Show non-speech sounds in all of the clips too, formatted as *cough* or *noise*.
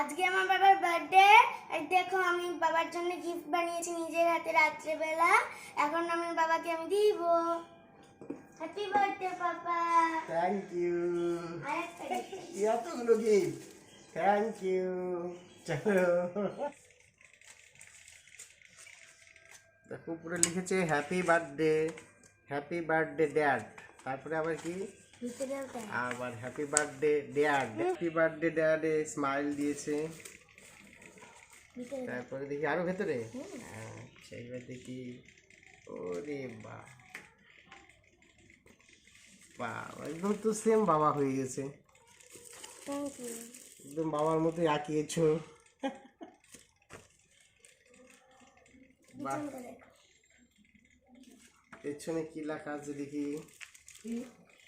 আজকে আমার বাবার বার্থডে আর দেখো আমি বাবার জন্য গিফট বানিয়েছি নিজের হাতে রাত্রেবেলা। এখন আমি বাবাকে আমি দিব। Happy birthday papa thank you. এতগুলো গিফট থ্যাংক ইউ চলো। দেখো উপরে লিখেছে happy birthday happy birthday dad তারপরে আবার কি। আবার happy birthday dad happy birthday ড্যাডে smile দিয়েছে। তারপরে দেখি আরও ভেতরে। আচ্ছা এবার দেখি। ওরে বা একদম তো সেম বাবা হয়ে গেছে। একদম বাবার মতোই আঁকিয়েছো। পেছনে কি লেখা আছে দেখি?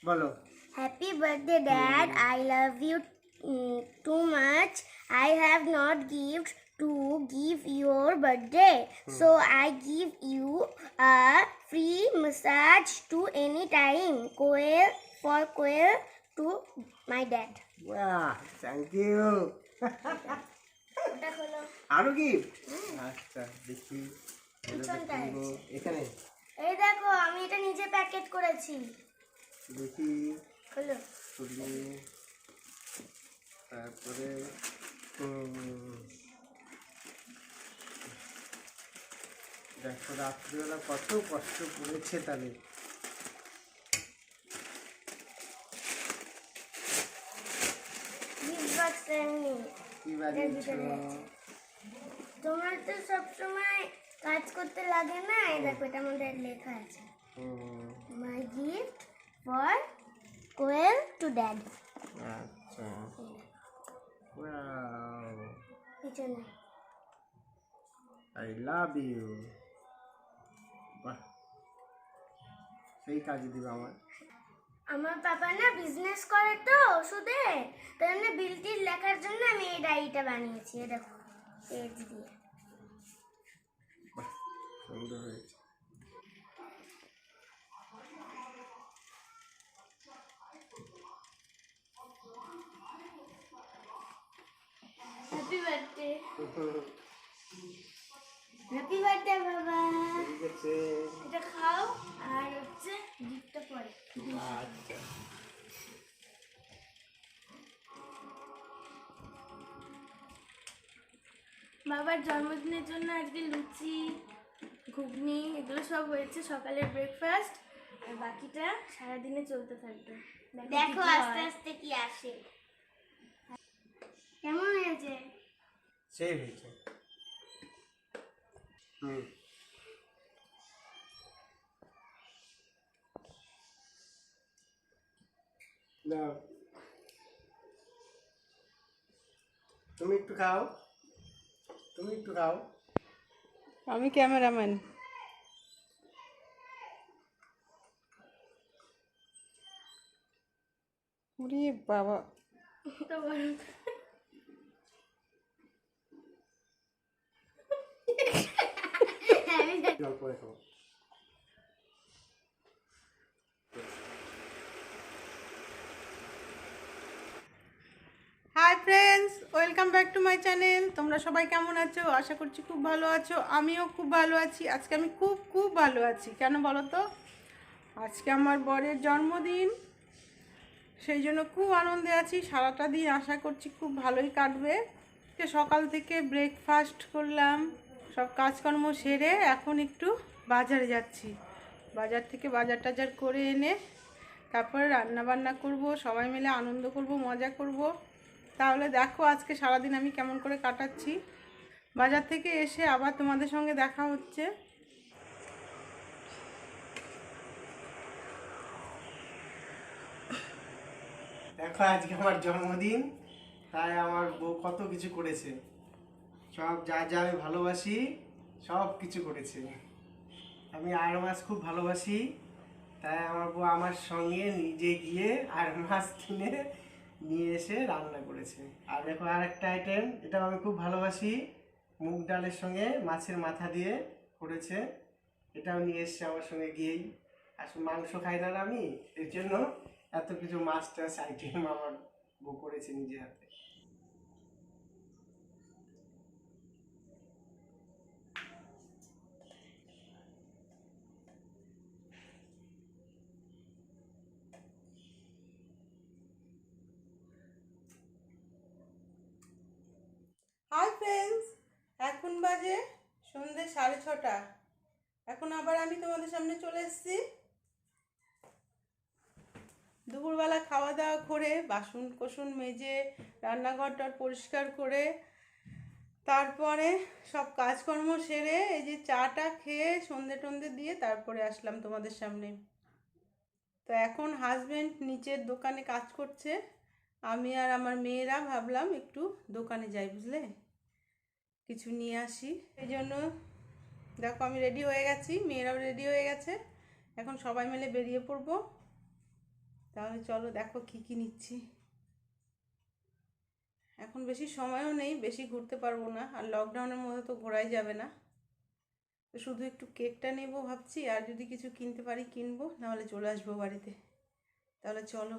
বলো। Happy birthday dad I love you too much I have not gift to give your birthday so I give you a free massage to any time Koel for Koel to my dad thank you আরও gift আচ্ছা দেখি। এখানে এই দেখো আমি এটা নিজে packet করেছি। দেখি তারপরে দেখো রাত্রিবেলা কত কষ্ট করেছে তাহলে গিফট তোমার তো সবসময় কাজ করতে লাগে না? দেখো এটার মধ্যে লেখা আছে। My gift for Coel to Dad. আচ্ছা। পিছনে আই লাভ ইউ বাহ। সেই কাজ দিবে আমার আমার বাবা না বিজনেস করে তো ওষুধে তাই জন্য বিলটি লেখার জন্য আমি এই ডায়েরিটা বানিয়েছি এই দেখো পেজ দিয়ে। সুন্দর হয়েছে। হ্যাপি বার্থডে বাবা ঠিক আছে এটা খাও আর হচ্ছে গিফটটা পরে। আচ্ছা। বাবার জন্মদিনের জন্য আজকে লুচি ঘুগনি এগুলো সব হয়েছে সকালের ব্রেকফাস্ট আর বাকিটা সারাদিনে চলতে থাকবে। দেখো আস্তে আস্তে কি আসে। কেমন হয়েছে? সেই হয়েছে হুম দাও তুমি একটু খাও। তুমি একটু খাও। আমি ক্যামেরাম্যান। ওরে বাবা। তো বলো hi friends welcome back to my channel তোমরা সবাই কেমন আছো? আশা করছি খুব ভালো আছো। আমিও খুব ভালো আছি। আজকে আমি খুব খুব ভালো আছি। কেন বলো তো? আজকে আমার বরের জন্মদিন। সেই জন্য খুব আনন্দে আছি। সারাটা দিন আশা করছি খুব ভালোই কাটবে। সকাল থেকে ব্রেকফাস্ট করলাম। সব কাজকর্ম সেরে এখন একটু বাজারে যাচ্ছি। বাজার থেকে বাজার টাজার করে এনে তারপরে রান্না বান্না করব, সবাই মিলে আনন্দ করব, মজা করব। তাহলে দেখো আজকে সারাদিন আমি কেমন করে কাটাচ্ছি। বাজার থেকে এসে আবার তোমাদের সঙ্গে দেখা হচ্ছে। দেখো আজকে আমার জন্মদিন, তাই আমার বউ কত কিছু করেছে। সব যা যা আমি ভালোবাসি, সব কিছু করেছে। আমি আর মাছ খুব ভালোবাসি, তাই আমার বউ আমার সঙ্গে নিজে গিয়ে আর মাছ কিনে নিয়ে এসে রান্না করেছে। আর দেখো আর একটা আইটেম এটাও আমি খুব ভালোবাসি, মুগ ডালের সঙ্গে মাছের মাথা দিয়ে করেছে। এটাও নিয়ে এসছে আমার সঙ্গে গিয়েই। আসলে মাংস খাই না আমি, এর জন্য এত কিছু মাছ টাছ আইটেম আমার বউ করেছে নিজে হাতে। হাই ফ্রেন্ডস এখন বাজে সন্ধ্যে সাড়ে ছটা। এখন আবার আমি তোমাদের সামনে চলে এসেছি। দুপুরবেলা খাওয়া দাওয়া করে, বাসন কোসন মেজে, রান্নাঘরটার পরিষ্কার করে, তারপরে সব কাজকর্ম সেরে এই যে চাটা খেয়ে সন্ধে টন্ধে দিয়ে তারপরে আসলাম তোমাদের সামনে। তো এখন হাজবেন্ড নিচের দোকানে কাজ করছে। আমি আর আমার মেয়েরা ভাবলাম একটু দোকানে যাই, বুঝলে? কিছু নিয়ে আসি। এই জন্য দেখো আমি রেডি হয়ে গেছি, মেয়েরাও রেডি হয়ে গেছে। এখন সবাই মিলে বেরিয়ে পড়ব। তাহলে চলো দেখো কি কি নিচ্ছি। এখন বেশি সময়ও নেই, বেশি ঘুরতে পারব না। আর লকডাউনের মধ্যে তো ঘোরাই যাবে না। শুধু একটু কেকটা নেব ভাবছি, আর যদি কিছু কিনতে পারি কিনবো, নাহলে চলে আসব বাড়িতে। তাহলে চলো।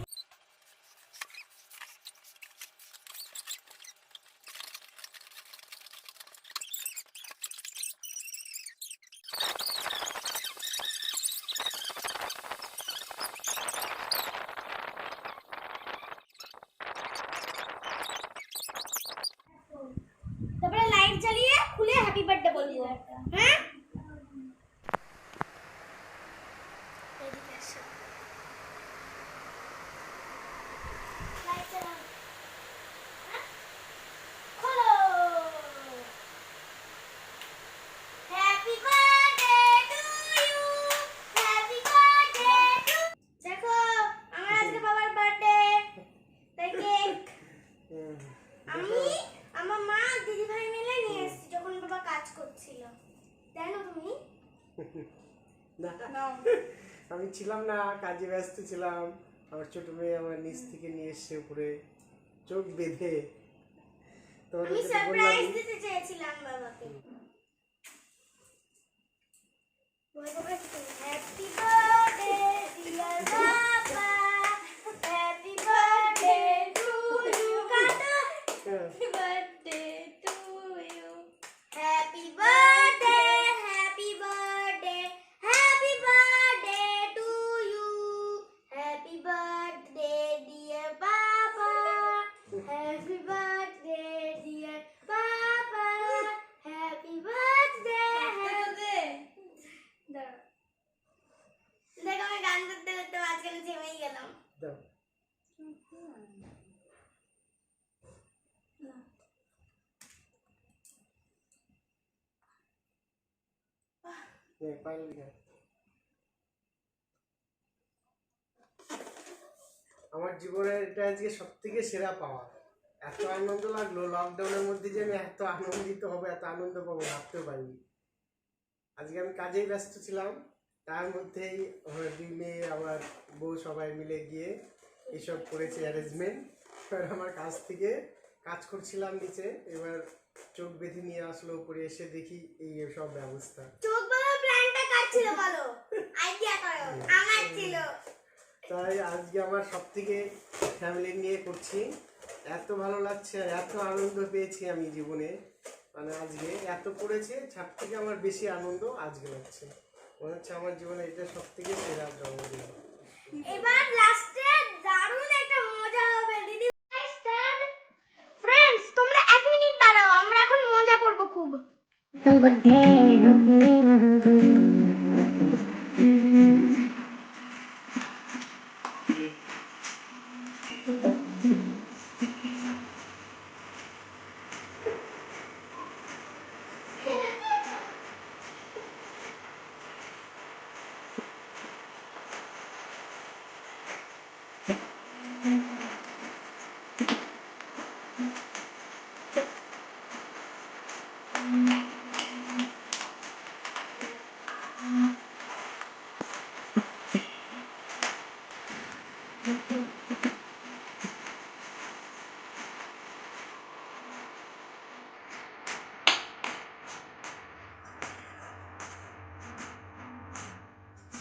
বার্থডে বলব হ্যাঁ এদিকে এসো। লাইট জ্বালাও। হ্যাঁ? খোলো। Happy birthday to you. Happy birthday to- দেখো আমার আজকে বাবার বার্থডে তাই কেক আমি আমার মা দিদি ভাই মিলে নিয়ে এসেছি যখন বাবা কাজ করছিল জানো তুমি না নাও *laughs* আমি ছিলাম না কাজে ব্যস্ত ছিলাম। আমার ছোট মেয়ে আমার নিচ থেকে নিয়ে এসছে উপরে চোখ বেঁধে তোমাদের সারপ্রাইজ বললাম দিতে চেয়েছিলাম বাবাকে হ্যাপি বার্থডে ডিয়ার বাবা হ্যাপি বার্থডে টু ইউ কাটো হ্যাঁ, Happy birthday to you. Happy birthday, happy birthday, happy birthday to you. Happy birthday, dear Papa. Happy birthday, dear Papa. Happy birthday. দাঁড়াও। দেখো আমি গান করতে করতে মাঝখানে থেমেই গেলাম দাও। নে, পায়েল লিখা। আমার জীবনের এটা আজকে সব থেকে সেরা পাওয়া। এত আনন্দ লাগল লকডাউনের মধ্যে যে আমি এত আনন্দিত হবে, এত আনন্দ পাবো, ভাবতেও পারিনি। আজকে আমি কাজেই ব্যস্ত ছিলাম, তার মধ্যেই আমার দুই মেয়ে আমার বউ সবাই মিলে গিয়ে এসব করেছে অ্যারেঞ্জমেন্ট এবার আমার কাজ থেকে কাজ করছিলাম নিচে, এবার চোখ বেঁধে নিয়ে আসলো, উপরে এসে দেখি এই সব ব্যবস্থা। চোখ ছিল বলো। আইডিয়া করো আমার ছিল। তাই আজকে আমার সব থেকে ফ্যামিলি নিয়ে করছি। এত ভালো লাগছে আর এত আনন্দ পেয়েছি আমি জীবনে। মানে আজকে এত করেছে ছাদ থেকে আমার বেশি আনন্দ আজকে লাগছে। মনে হচ্ছে আমার জীবনে এটা সব থেকে সেরা জন্মদিন। এবার লাস্টে দারুণ একটা মজা হবে। দিদি ফ্রেন্ডস তোমরা এক মিনিট দাঁড়াও আমরা এখন মজা করব খুব।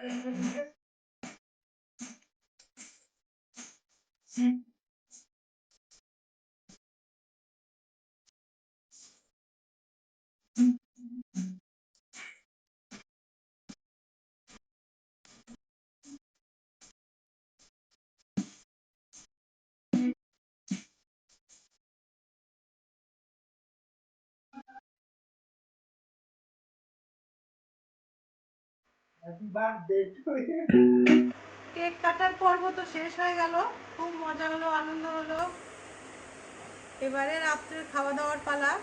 Hı? *laughs* *laughs* কেক কাটার পর্ব তো শেষ হয়ে গেল। খুব মজা হলো, আনন্দ হলো। এবারে রাত্রের খাওয়া দাওয়ার পালা।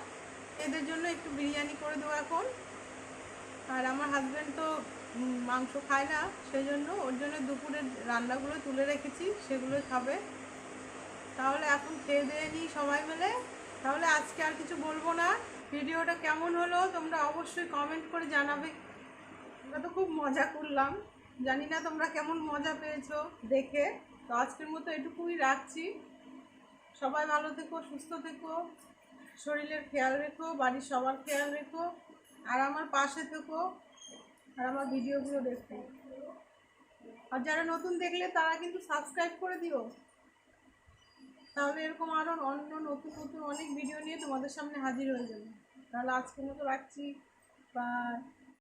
এদের জন্য একটু বিরিয়ানি করে দেবো এখন। আর আমার হাজব্যান্ড তো মাংস খায় না সেই জন্য ওর জন্য দুপুরের রান্নাগুলো তুলে রেখেছি, সেগুলো খাবে। তাহলে এখন খেয়ে দিয়ে নিই সবাই মিলে। তাহলে আজকে আর কিছু বলব না। ভিডিওটা কেমন হলো তোমরা অবশ্যই কমেন্ট করে জানাবে। আমরা তো খুব মজা করলাম। জানি না তোমরা কেমন মজা পেয়েছ দেখে। তো আজকের মতো এটুকুই রাখছি। সবাই ভালো থেকো, সুস্থ থেকো, শরীরের খেয়াল রেখো, বাড়ির সবার খেয়াল রেখো, আর আমার পাশে থেকো, আর আমার ভিডিওগুলো দেখো। আর যারা নতুন দেখলে তারা কিন্তু সাবস্ক্রাইব করে দিও। তাহলে এরকম আরও অন্য নতুন নতুন অনেক ভিডিও নিয়ে তোমাদের সামনে হাজির হয়ে যাবে। তাহলে আজকের মতো রাখছি। বাই